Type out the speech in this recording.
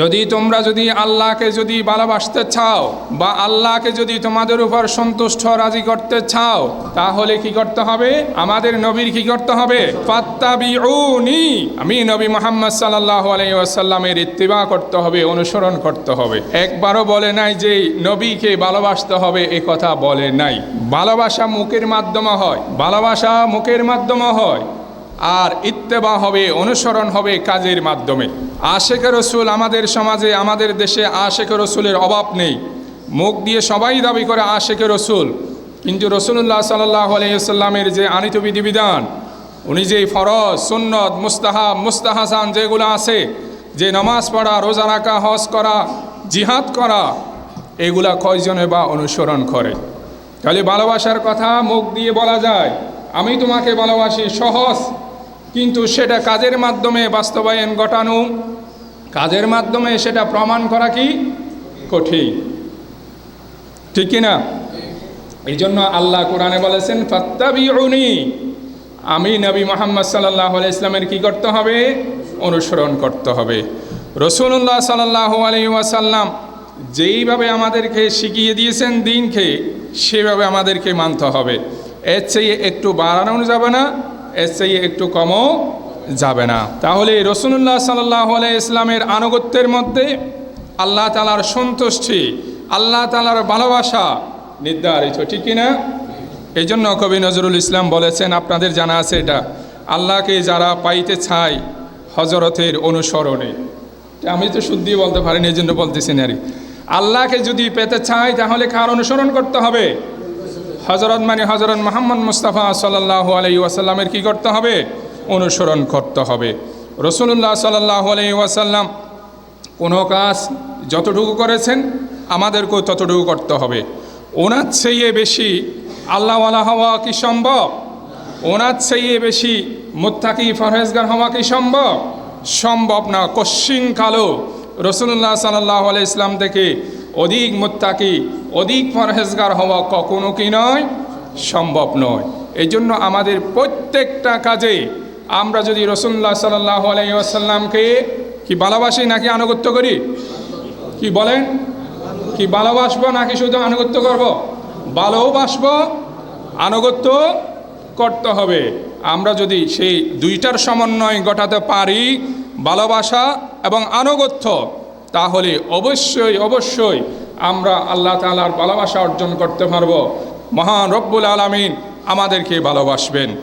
যদি তোমরা যদি আল্লাহকে যদি ভালোবাসতে চাও বা আল্লাহকে যদি তোমাদের উপর সন্তুষ্ট রাজি করতে চাও, তাহলে কি করতে হবে? আমাদের নবীর কি করতে হবে? আমি নবী মোহাম্মদ সাল্লাল্লাহু আলাইহি ওয়াসাল্লামের ইত্তিবা করতে হবে, অনুসরণ করতে হবে। একবারও বলে নাই যে নবীকে ভালোবাসতে হবে, এ কথা বলে নাই। ভালোবাসা মুখের মাধ্যমে হয়, ভালোবাসা মুখের মাধ্যমে হয়, আর ইত্তেবা হবে, অনুসরণ হবে কাজের মাধ্যমে। আশেখ রসুল আমাদের সমাজে, আমাদের দেশে আশেখ রসুলের অভাব নেই। মুখ দিয়ে সবাই দাবি করে আশেখ রসুল। কিন্তু রসুল্লাহ সাল্লাহ আলাইসাল্লামের যে আনিত বিধিবিধান, উনি যে ফরজ, সুন্নত মুস্তাহা মুস্তাহাসান যেগুলো আছে, যে নামাজ পড়া, রোজা রাখা, হজ করা, জিহাদ করা, এগুলা কয়জনে বা অনুসরণ করে? তাহলে ভালোবাসার কথা মুখ দিয়ে বলা যায়। আমি তোমাকে ভালোবাসি সহজ, কিন্তু সেটা কাজের মাধ্যমে বাস্তবায়ন ঘটানো কাজের মাধ্যমে সেটা প্রমাণ করা কি কঠিন। ঠিক কিনা এই জন্য আল্লাহ কোরআনে বলেছেন, ফাত্তাবিউনি। আমি নবী মোহাম্মদ সাল্লাহ ইসলামের কি করতে হবে? অনুসরণ করতে হবে। রসুল্লাহ সাল্লাহ আলি ওয়াসাল্লাম যেইভাবে আমাদেরকে শিখিয়ে দিয়েছেন দিনকে, সেভাবে আমাদেরকে মানতে হবে। এর চেয়ে একটু বাড়ানো যাবে না, এর চেয়ে একটু কমও যাবে না। তাহলে রসুল্লাহ সাল্লাহ ইসলামের আনুগত্যের মধ্যে আল্লাহ তালার সন্তুষ্টি, আল্লাহ তালার ভালোবাসা নির্ধারিত, ঠিক কিনা? এই জন্য কবি নজরুল ইসলাম বলেছেন, আপনাদের জানা আছে এটা, আল্লাহকে যারা পাইতে চায় হজরতের অনুসরণে। আমি তো শুদ্ধি বলতে পারিনি এই জন্য বলতেছি নারী আল্লাহকে যদি পেতে চাই তাহলে কার অনুসরণ করতে হবে? হজরত মানে হজরত মোহাম্মদ মুস্তাফা সাল্লাহ আলাই ওয়াসাল্লামের কী করতে হবে? অনুসরণ করতে হবে। রসুল্লাহ সাল্লাহ ওয়াসাল্লাম কোনো কাজ যতটুকু করেছেন, আমাদেরকেও ততটুকু করতে হবে। ওনার চেয়ে বেশি আল্লাহওয়ালা হওয়া কি সম্ভব? ওনার চেয়ে বেশি মুত্তাকি ফরহেজগার হওয়া কি সম্ভব? সম্ভব না। কশ্চিন কালো রসুল্লাহ সাল্লাহ আলাই ইসলাম থেকে অধিক মুত্তাকি, অধিক ফরহেজগার হওয়া কখনো কি নয়? সম্ভব নয়। এই জন্য আমাদের প্রত্যেকটা কাজে আমরা যদি রসুল্লাহ সাল্লাহ আলাইসাল্লামকে কি ভালোবাসি নাকি আনুগত্য করি? কি বলেন? কি ভালোবাসবো নাকি শুধু আনুগত্য করব? ভালোবাসবো, আনুগত্য করতে হবে। আমরা যদি সেই দুইটার সমন্বয় ঘটাতে পারি, ভালোবাসা এবং আনুগত্য, তাহলে অবশ্যই অবশ্যই আমরা আল্লাহ তালার ভালোবাসা অর্জন করতে পারব। মহান রব্বুল আলমিন আমাদেরকে ভালোবাসবেন।